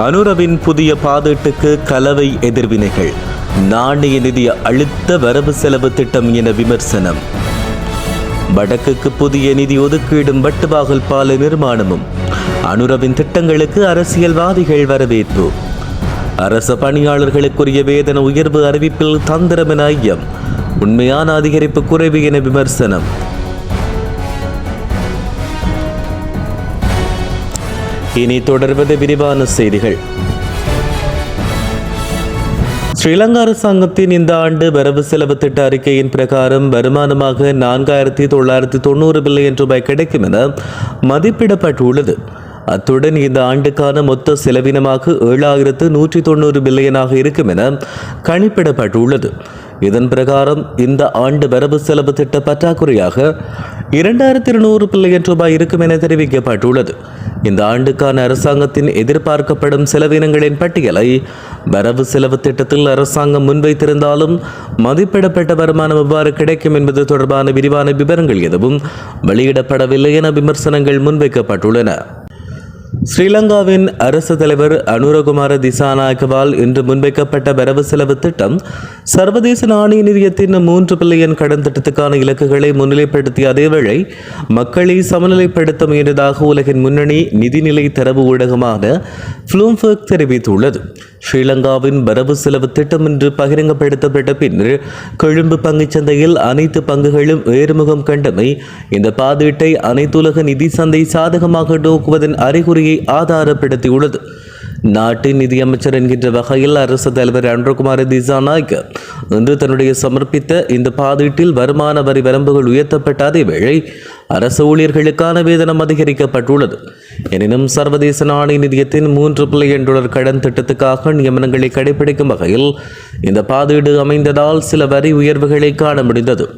அனுரவின் புதிய பாதீட்டுக்கு கலவை எதிர்வினைகள். நாணய நிதி அழுத்த வரவு செலவு திட்டம் என விமர்சனம். வடக்குக்கு புதிய நிதி ஒதுக்கீடும் வட்டுவாகல் பால நிர்மாணமும். அனுரவின் திட்டங்களுக்கு அரசியல்வாதிகள் வரவேற்பு. அரச பணியாளர்களுக்குரிய வேதன உயர்வு அறிவிப்பில் தந்திரம் ஐயம். உண்மையான அதிகரிப்பு குறைவு என விமர்சனம். இனி தொடர்வது விரிவான செய்திகள். ஸ்ரீலங்கா அரசாங்கத்தின் இந்த ஆண்டு வரவு செலவு திட்ட அறிக்கையின் பிரகாரம் வருமானமாக நான்காயிரத்தி தொள்ளாயிரத்தி தொண்ணூறு பில்லியன் ரூபாய் கிடைக்கும் என மதிப்பிடப்பட்டுள்ளது. அத்துடன் இந்த ஆண்டுக்கான மொத்த செலவினமாக ஏழாயிரத்து நூற்றி தொண்ணூறு பில்லியனாக இருக்கும் என கணிப்பிடப்பட்டுள்ளது. இதன் பிரகாரம் இந்த ஆண்டு வரவு செலவு திட்ட பற்றாக்குறையாக இரண்டாயிரத்தி இருநூறு பில்லியன் ரூபாய் இருக்கும் என தெரிவிக்கப்பட்டுள்ளது. இந்த ஆண்டுக்கான அரசாங்கத்தின் எதிர்பார்க்கப்படும் செலவினங்களின் பட்டியலை வரவு செலவு திட்டத்தில் அரசாங்கம் முன்வைத்திருந்தாலும் மதிப்பிடப்பட்ட வருமானம் எவ்வாறு கிடைக்கும் என்பது தொடர்பான விரிவான விவரங்கள் எதுவும் வெளியிடப்படவில்லை என விமர்சனங்கள் முன்வைக்கப்பட்டுள்ளன. ஸ்ரீலங்காவின் அரசு தலைவர் அனுரகுமார திசாநாயக்கவால் இன்று முன்வைக்கப்பட்ட வரவு செலவு திட்டம் சர்வதேச நாணய நிதியத்தின் மூன்று பில்லியன் கடன் திட்டத்துக்கான இலக்குகளை முன்னிலைப்படுத்திய அதேவேளை மக்களை சமநிலைப்படுத்த முயன்றதாக உலகின் முன்னணி நிதிநிலை தரவு ஊடகமான ஃப்ளூம்பர்க் தெரிவித்துள்ளது. ஸ்ரீலங்காவின் வரவு செலவு திட்டம் இன்று பகிரங்கப்படுத்தப்பட்ட பின்னர் கொழும்பு பங்குச்சந்தையில் அனைத்து பங்குகளும் ஏறுமுகம் கண்டமை இந்த பாதீட்டை அனைத்துலக நிதி சந்தை சாதகமாக நோக்குவதன் அறிகுறியை ஆதாரப்படுத்தியுள்ளது. நாட்டின் நிதியமைச்சர் என்கின்ற வகையில் அரசு தலைவர் அன்றகுமார திசாநாயக் இன்று தன்னுடைய சமர்ப்பித்த இந்த பாதீட்டில் வருமான வரி வரம்புகள் உயர்த்தப்பட்ட அதேவேளை அரசு ஊழியர்களுக்கான வேதனம் அதிகரிக்கப்பட்டுள்ளது. எனினும் சர்வதேச நாணய நிதியத்தின் மூன்று பில்லியன் டாலர் கடன் திட்டத்துக்காக நியமனங்களை கடைபிடிக்கும் வகையில் இந்த பாதீடு அமைந்ததால் சில வரி உயர்வுகளை காண முடிந்தது.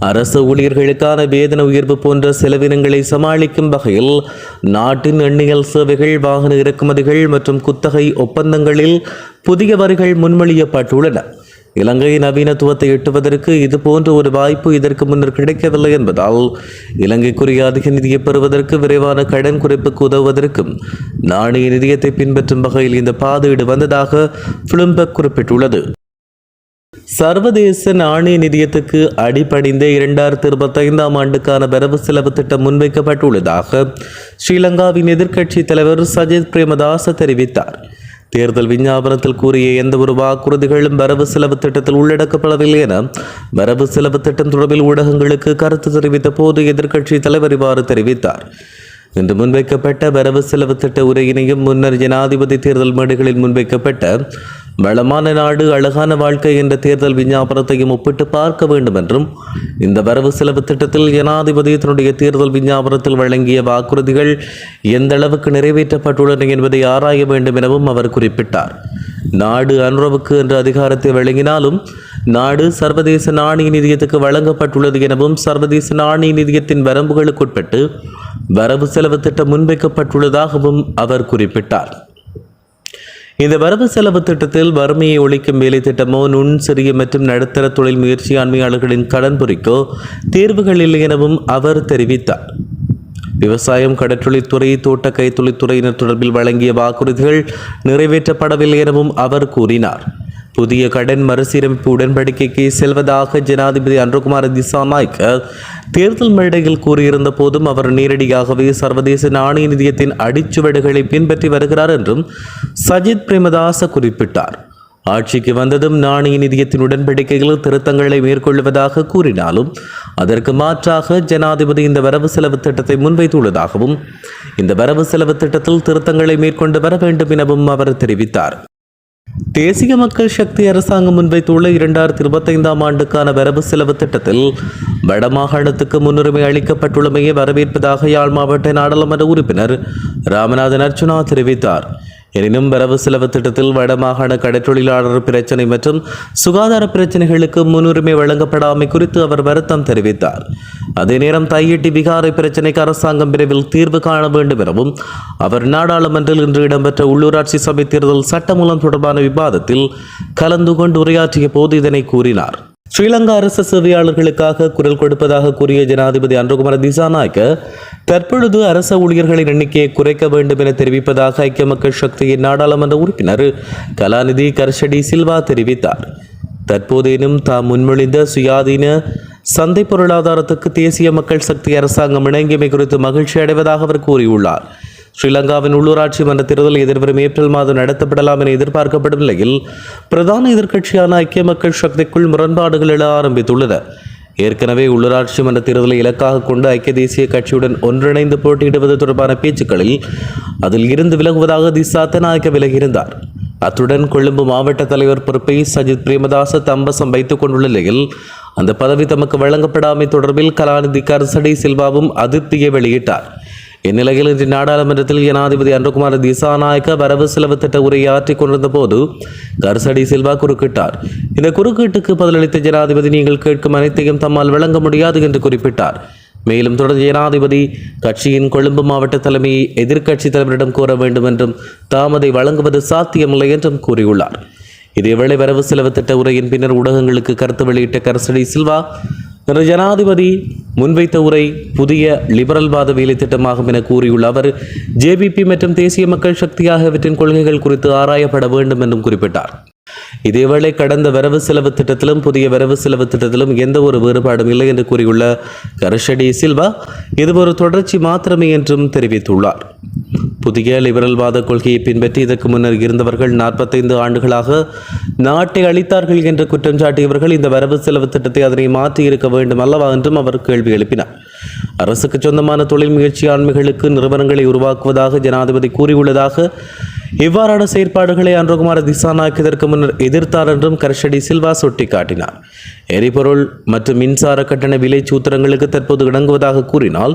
அரசு ஊழியர்களுக்கான வேதன உயர்வு போன்ற செலவினங்களை சமாளிக்கும் வகையில் நாட்டின் எண்ணியல் சேவைகள் வாகன இறக்குமதிகள் மற்றும் குத்தகை ஒப்பந்தங்களில் புதிய வரிகள் முன்மொழியப்பட்டுள்ளன. இலங்கை நவீனத்துவத்தை எட்டுவதற்கு இது போன்ற ஒரு வாய்ப்பு இதற்கு முன்னர் கிடைக்கவில்லை என்பதால் இலங்கைக்குரிய அதிக நிதியை பெறுவதற்கு விரைவான கடன் குறைப்புக்கு உதவுவதற்கும் நாணய நிதியத்தை பின்பற்றும் வகையில் இந்த பாதீடு வந்ததாக பிளிம்பக் குறிப்பிட்டுள்ளது. சர்வதேச நாணய நிதியத்துக்கு அடிபணிந்த இரண்டாயிரத்தி இருபத்தைந்தாம் ஆண்டுக்கான வரவு செலவு திட்டம் முன்வைக்கப்பட்டுள்ளதாக ஸ்ரீலங்காவின் எதிர்க்கட்சி தலைவர் சஜித் பிரேமதாச தெரிவித்தார். தேர்தல் விஞ்ஞாபனத்தில் கூறிய எந்த ஒரு வாக்குறுதிகளும் வரவு செலவு திட்டத்தில் உள்ளடக்கப்படவில்லை என வரவு செலவு திட்டம் தொடர்பில் ஊடகங்களுக்கு கருத்து தெரிவித்த போது எதிர்க்கட்சி தலைவர் இவ்வாறு தெரிவித்தார். இன்று முன்வைக்கப்பட்ட வரவு செலவு திட்ட உரையினையும் முன்னர் ஜனாதிபதி தேர்தல் மேடைகளில் முன்வைக்கப்பட்ட வளமான நாடு அழகான வாழ்க்கை என்ற தேர்தல் விஞ்ஞாபனத்தையும் ஒப்பிட்டு பார்க்க வேண்டும் என்றும் இந்த வரவு செலவு திட்டத்தில் ஜனாதிபதி தன்னுடைய தேர்தல் விஞ்ஞாபனத்தில் வழங்கிய வாக்குறுதிகள் எந்த அளவுக்கு நிறைவேற்றப்பட்டுள்ளன என்பதை ஆராய வேண்டும் எனவும் அவர் குறிப்பிட்டார். நாடு அனுரவுக்கு என்ற அதிகாரத்தை வழங்கினாலும் நாடு சர்வதேச நாணய நிதியத்துக்கு வழங்கப்பட்டுள்ளது எனவும் சர்வதேச நாணய நிதியத்தின் வரம்புகளுக்குட்பட்டு வரவு செலவு திட்டம் முன்வைக்கப்பட்டுள்ளதாகவும் அவர் குறிப்பிட்டார். இந்த வரவு செலவு திட்டத்தில் வறுமையை ஒழிக்கும் வேலை திட்டமோ நுண் சிறிய மற்றும் நடுத்தர தொழில் முயற்சியாண்மையாளர்களின் கடன் பொறிக்கோ தீர்வுகள் இல்லை எனவும் அவர் தெரிவித்தார். விவசாயம் கடற்றொழில்துறை தோட்ட கைத்தொழில்துறையினர் தொடர்பில் வழங்கிய வாக்குறுதிகள் நிறைவேற்றப்படவில்லை எனவும் அவர் கூறினார். புதிய கடன் மறுசீரமைப்பு உடன்படிக்கைக்கு செல்வதாக ஜனாதிபதி அன்றகுமார திசாநாயக்க தேர்தல் மேடையில் கூறியிருந்த போதும் அவர் நேரடியாகவே சர்வதேச நாணய நிதியத்தின் அடிச்சுவடுகளை பின்பற்றி வருகிறார் என்றும் சஜித் பிரேமதாச குறிப்பிட்டார். ஆட்சிக்கு வந்ததும் நாணய நிதியத்தின் உடன்படிக்கையில் திருத்தங்களை மேற்கொள்வதாக கூறினாலும் அதற்கு மாற்றாக ஜனாதிபதி இந்த வரவு செலவு திட்டத்தை முன்வைத்துள்ளதாகவும் இந்த வரவு செலவு திட்டத்தில் திருத்தங்களை மேற்கொண்டு வர வேண்டும் எனவும் அவர் தெரிவித்தார். தேசிய மக்கள் சக்தி அரசாங்கம் முன்வைத்துள்ள இரண்டாயிரத்தி இருபத்தைந்தாம் ஆண்டுக்கான வரவு செலவு திட்டத்தில் வடமாகாணத்துக்கு முன்னுரிமை அளிக்கப்பட்டுள்ளமையை வரவேற்பதாக யாழ் மாவட்ட நாடாளுமன்ற உறுப்பினர் ராமநாதன் அர்ச்சுனா தெரிவித்தார். எனினும் வரவு செலவு திட்டத்தில் வடமாகாண கடற்றொழிலாளர் பிரச்சினை மற்றும் சுகாதார பிரச்சினைகளுக்கு முன்னுரிமை வழங்கப்படாமை குறித்து அவர் வருத்தம் தெரிவித்தார். அதே நேரம் தையிட்டி விகாரை பிரச்சினைக்கு அரசாங்கம் விரைவில் தீர்வு காண வேண்டும் எனவும் அவர் நாடாளுமன்றில் இன்று இடம்பெற்ற உள்ளூராட்சி சபை தேர்தல் சட்டமூலம் தொடர்பான விவாதத்தில் கலந்து கொண்டு உரையாற்றிய போது இதனை கூறினார். ஸ்ரீலங்கா அரசு சேவையாளர்களுக்காக குரல் கொடுப்பதாக கூறிய ஜனாதிபதி அன்றகுமார திசாநாயக்க தற்பொழுது அரச ஊழியர்களின் எண்ணிக்கையை குறைக்க வேண்டும் என தெரிவிப்பதாக ஐக்கிய மக்கள் சக்தியின் நாடாளுமன்ற உறுப்பினர் கலாநிதி கர்ஷடி சில்வா தெரிவித்தார். தற்போதேனும் தாம் முன்மொழிந்த சுயாதீன சந்தை பொருளாதாரத்துக்கு தேசிய மக்கள் சக்தி அரசாங்கம் இணங்கியமை குறித்து மகிழ்ச்சி அடைவதாக அவர் கூறியுள்ளார். ஸ்ரீலங்காவின் உள்ளூராட்சி மன்ற தேர்தல் எதிர்வரும் ஏப்ரல் மாதம் நடத்தப்படலாம் என எதிர்பார்க்கப்படும் நிலையில் பிரதான எதிர்க்கட்சியான ஐக்கிய மக்கள் சக்திக்குள் முரண்பாடுகள் எழ ஆரம்பித்துள்ளன. ஏற்கனவே உள்ளூராட்சி மன்ற தேர்தலை இலக்காக கொண்டு ஐக்கிய தேசிய கட்சியுடன் ஒன்றிணைந்து போட்டியிடுவது தொடர்பான பேச்சுக்களில் அதில் இருந்து விலகுவதாக திசா நாயக்க விலகியிருந்தார். அத்துடன் கொழும்பு மாவட்ட தலைவர் பொறுப்பை சஜித் பிரேமதாச தம்பசம் வைத்துக் கொண்டுள்ள நிலையில் அந்த பதவி தமக்கு வழங்கப்படாமை தொடர்பில் கலாநிதி கர்சடி சில்வாவும் அதிருப்தியை வெளியிட்டார். இந்நிலையில் இன்று நாடாளுமன்றத்தில் ஜனாதிபதி அன்றகுமார் திசாநாயக்க வரவு செலவு திட்ட உரையாற்றிக் கொண்டிருந்த போது கர்சடி சில்வா குறுக்கிட்டார். இந்த குறுக்கீட்டுக்கு பதிலளித்த ஜனாதிபதி நீங்கள் கேட்கும் அனைத்தையும் தம்மால் வழங்க முடியாது என்று குறிப்பிட்டார். மேலும் தொடர்ந்து ஜனாதிபதி கட்சியின் கொழும்பு மாவட்ட தலைமையை எதிர்க்கட்சி தலைவரிடம் கோர வேண்டும் என்றும் தாம் அதை வழங்குவது சாத்தியமில்லை என்றும் கூறியுள்ளார். இதேவேளை வரவு செலவு திட்ட உரையின் பின்னர் ஊடகங்களுக்கு கருத்து வெளியிட்ட கரசடி சில்வா இன்று ஜனாதிபதி முன்வைத்த உரை புதிய லிபரல்வாத வேலை திட்டமாகும் என கூறியுள்ள அவர் ஜேபிபி மற்றும் தேசிய மக்கள் சக்தி ஆகியவற்றின் கொள்கைகள் குறித்து ஆராயப்பட வேண்டும் என்றும் குறிப்பிட்டார். இதேவேளை கடந்த வரவு செலவு திட்டத்திலும் புதிய வரவு செலவு திட்டத்திலும் எந்த ஒரு வேறுபாடும் இல்லை என்று கூறியுள்ள கரஷடி சில்வா இது ஒரு தொடர்ச்சி மாத்திரமே என்றும் தெரிவித்துள்ளார். புதிய லிபரல்வாத கொள்கையை பின்பற்றி இதற்கு முன்னர் இருந்தவர்கள் நாற்பத்தைந்து ஆண்டுகளாக நாட்டை அளித்தார்கள் என்று குற்றம் சாட்டியவர்கள் இந்த வரவு செலவு திட்டத்தை அதனை மாற்றி இருக்க வேண்டும் அல்லவா என்றும் அவர் கேள்வி எழுப்பினார். அரசுக்கு சொந்தமான தொழில் முயற்சி ஆண்மைகளுக்கு நிறுவனங்களை உருவாக்குவதாக ஜனாதிபதி கூறியுள்ளதாக இவ்வாறான செயற்பாடுகளை அன்றகுமார திசாநாயக் இதற்கு முன்னர் எதிர்த்தார் என்றும் கர்ஷடி சில்வா சுட்டிக்காட்டினார். எரிபொருள் மற்றும் மின்சார கட்டண விலை சூத்திரங்களுக்கு தற்போது இணங்குவதாக கூறினால்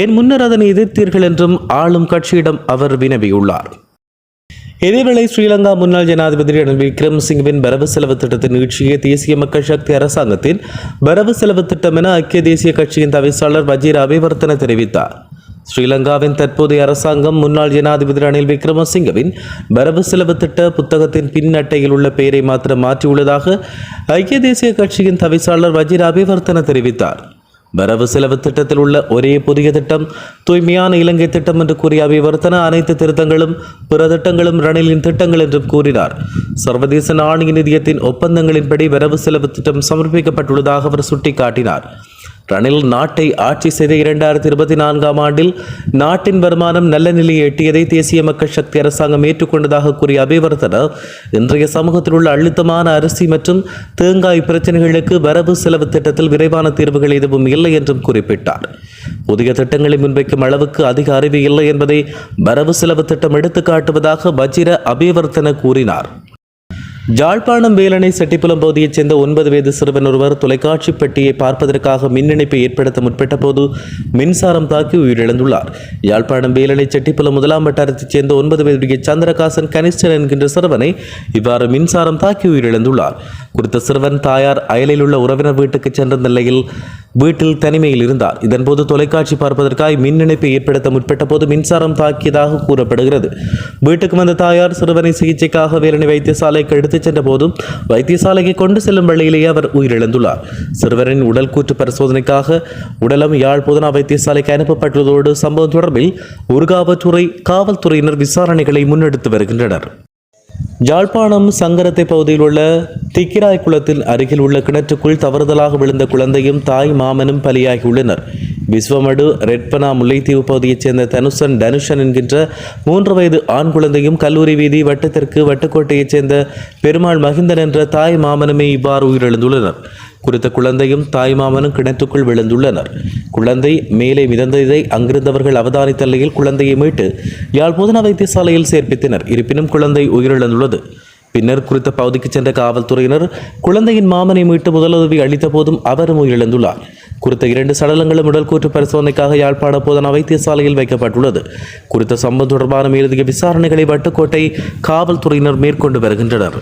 ஏன் முன்னர் அதனை எதிர்த்தீர்கள் என்றும் ஆளும் கட்சியிடம் அவர் வினவியுள்ளார். இதேவேளை ஸ்ரீலங்கா முன்னாள் ஜனாதிபதி ரணில் விக்ரமசிங்கவின் வரவு செலவு திட்டத்தின் நீட்சியை தேசிய மக்கள் சக்தி அரசாங்கத்தின் வரவு செலவு திட்டம் என ஐக்கிய தேசிய கட்சியின் தவிசாளர் வஜீர் அபிவர்த்தன தெரிவித்தார். ஸ்ரீலங்காவின் தற்போதைய அரசாங்கம் முன்னாள் ஜனாதிபதி ரணில் விக்ரமசிங்கவின் வரவு செலவு திட்ட புத்தகத்தின் பின்னட்டையில் உள்ள பெயரை மாத்திரம் மாற்றியுள்ளதாக ஐக்கிய தேசிய கட்சியின் தவிசாளர் வஜீர் அபிவர்த்தன தெரிவித்தார். வரவு செலவு திட்டத்தில் உள்ள ஒரே புதிய திட்டம் தூய்மையான இலங்கை திட்டம் என்று கூறிய அபிவர்த்தன அனைத்து திருத்தங்களும் பிற திட்டங்களும் ரணிலின் திட்டங்கள் என்றும் கூறினார். சர்வதேச நாணய நிதியத்தின் ஒப்பந்தங்களின்படி வரவு செலவு திட்டம் சமர்ப்பிக்கப்பட்டுள்ளதாக அவர் சுட்டிக்காட்டினார். ரணில் நாட்டை ஆட்சி செய்த இரண்டாயிரத்தி இருபத்தி நான்காம் ஆண்டில் நாட்டின் வருமானம் நல்ல நிலையை எட்டியதை தேசிய மக்கள் சக்தி அரசாங்கம் ஏற்றுக்கொண்டதாக கூறிய அபிவர்த்தன இன்றைய சமூகத்தில் உள்ள அழுத்தமான அரிசி மற்றும் தேங்காய் பிரச்சனைகளுக்கு வரவு செலவு திட்டத்தில் விரைவான தீர்வுகள் எதுவும் இல்லை என்றும் குறிப்பிட்டார். புதிய திட்டங்களை முன்வைக்கும் அளவுக்கு அதிக அறிவு இல்லை என்பதை வரவு செலவு திட்டம் எடுத்துக்காட்டுவதாக வஜிர அபிவர்த்தன கூறினார். ஜாழ்ப்பாணம் வேலனை செட்டிப்புலம் பகுதியைச் சேர்ந்த ஒன்பது வயது சிறுவன் ஒருவர் தொலைக்காட்சி பெட்டியை பார்ப்பதற்காக மின் இணைப்பை ஏற்படுத்த முற்பட்ட போது மின்சாரம் தாக்கி உயிரிழந்துள்ளார். யாழ்ப்பாணம் வேலனை செட்டிப்புலம் முதலாம் வட்டாரத்தைச் சேர்ந்த ஒன்பது வயதுடைய சந்திரகாசன் கனிஷ்டன் என்கின்ற சிறுவனை இவ்வாறு மின்சாரம் தாக்கி உயிரிழந்துள்ளார். குறித்த சிறுவன் தாயார் அயலில் உள்ள உறவினர் வீட்டுக்கு சென்ற நிலையில் வீட்டில் தனிமையில் இருந்தார். இதன்போது தொலைக்காட்சி பார்ப்பதற்காக மின் இணைப்பை ஏற்படுத்த முற்பட்ட போது மின்சாரம் தாக்கியதாக கூறப்படுகிறது. வீட்டுக்கு வந்த தாயார் சிறுவனை சிகிச்சைக்காக வேலனை வைத்தியசாலைக்கு எடுத்துச் சென்ற போதும் வைத்தியசாலைக்கு கொண்டு செல்லும் வழியிலேயே அவர் உயிரிழந்துள்ளார். சிறுவரின் உடல் கூற்று பரிசோதனைக்காக உடலம் யாழ் புதனா வைத்தியசாலைக்கு அனுப்பப்பட்டுள்ளதோடு சம்பவம் தொடர்பில் உருகாவற்றுறை காவல்துறையினர் விசாரணைகளை முன்னெடுத்து வருகின்றனர். யாழ்ப்பாணம் சங்கரத்தை பகுதியில் உள்ள திக்கிராய் குளத்தின் அருகில் உள்ள கிணற்றுக்குள் தவறுதலாக விழுந்த குழந்தையும் தாய் மாமனும் பலியாகியுள்ளனர். விஸ்வமடு ரெட்பனா முல்லைத்தீவு பகுதியைச் சேர்ந்த தனுஷன் தனுஷன் என்கின்ற மூன்று வயது ஆண் குழந்தையும் கல்லூரி வீதி வட்டத்திற்கு வட்டுக்கோட்டையைச் சேர்ந்த பெருமாள் மகிந்தன் என்ற தாய் மாமனுமே இவ்வாறு உயிரிழந்துள்ளனர். குறித்த குழந்தையும் தாய் மாமனும் கிணற்றுக்குள் விழுந்துள்ளனர். குழந்தை மேலே மிதந்ததை அங்கிருந்தவர்கள் அவதானித்த நிலையில் குழந்தையை மீட்டு யாழ் போதனா வைத்தியசாலையில் சேர்ப்பித்தனர். இருப்பினும் குழந்தை உயிரிழந்துள்ளது. பின்னர் குறித்த பகுதிக்கு சென்ற காவல்துறையினர் குழந்தையின் மாமனை மீட்டு முதலுதவி அளித்த போதும் அவரும் உயிரிழந்துள்ளார். குறித்த இரண்டு சடலங்களும் உடல் கூற்று பரிசோதனைக்காக யாழ்ப்பாண போதனா வைத்தியசாலையில் வைக்கப்பட்டுள்ளது. குறித்த சம்பவம் தொடர்பான மேலதிக விசாரணைகளை வட்டுக்கோட்டை காவல்துறையினர் மேற்கொண்டு வருகின்றனர்.